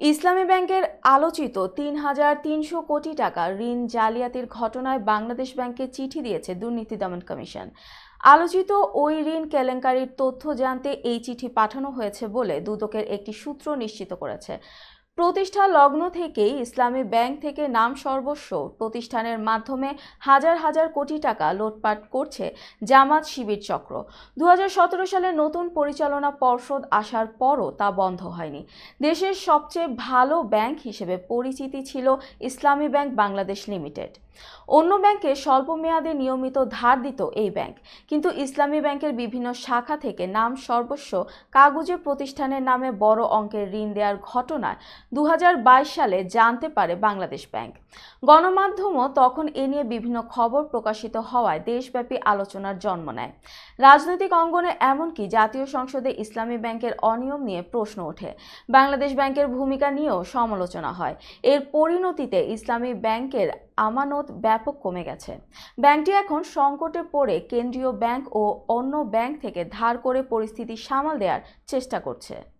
ইসলামী ব্যাংকের আলোচিত তিন হাজার তিনশো কোটি টাকা ঋণ জালিয়াতির ঘটনায় বাংলাদেশ ব্যাংকে চিঠি দিয়েছে দুর্নীতি দমন কমিশন। আলোচিত ওই ঋণ কেলেঙ্কারির তথ্য জানতে এই চিঠি পাঠানো হয়েছে বলে দুদকের একটি সূত্র নিশ্চিত করেছে। প্রতিষ্ঠা লগ্ন থেকেই ইসলামী ব্যাংক থেকে নাম সর্বস্ব প্রতিষ্ঠানের মাধ্যমে হাজার হাজার কোটি টাকা লোটপাট করছে জামাত শিবির চক্র। দু হাজার সতেরো সালে নতুন পরিচালনা পর্ষদ আসার পরও তা বন্ধ হয়নি। দেশের সবচেয়ে ভালো ব্যাংক হিসেবে পরিচিতি ছিল ইসলামী ব্যাংক বাংলাদেশ লিমিটেড। অন্য ব্যাংকে স্বল্প মেয়াদে নিয়মিত ধার দিত এই ব্যাংক, কিন্তু ইসলামী ব্যাংকের বিভিন্ন শাখা থেকে নাম সর্বস্ব কাগজে প্রতিষ্ঠানের নামে বড় অঙ্কের ঋণ দেওয়ার ঘটনায় দু হাজার বাইশ সালে জানতে পারে বাংলাদেশ ব্যাংক। গণমাধ্যমও তখন এ নিয়ে বিভিন্ন খবর প্রকাশিত হওয়ায় দেশব্যাপী আলোচনার জন্ম নেয়। রাজনৈতিক অঙ্গনে এমনকি জাতীয় সংসদে ইসলামী ব্যাংকের অনিয়ম নিয়ে প্রশ্ন ওঠে। বাংলাদেশ ব্যাংকের ভূমিকা নিয়েও সমালোচনা হয়। এর পরিণতিতে ইসলামী ব্যাংকের আমানত ব্যাপক কমে গেছে। ব্যাংকটি এখন সংকটে পড়ে কেন্দ্রীয় ব্যাংক ও অন্য ব্যাংক থেকে ধার করে পরিস্থিতি সামাল দেওয়ার চেষ্টা করছে।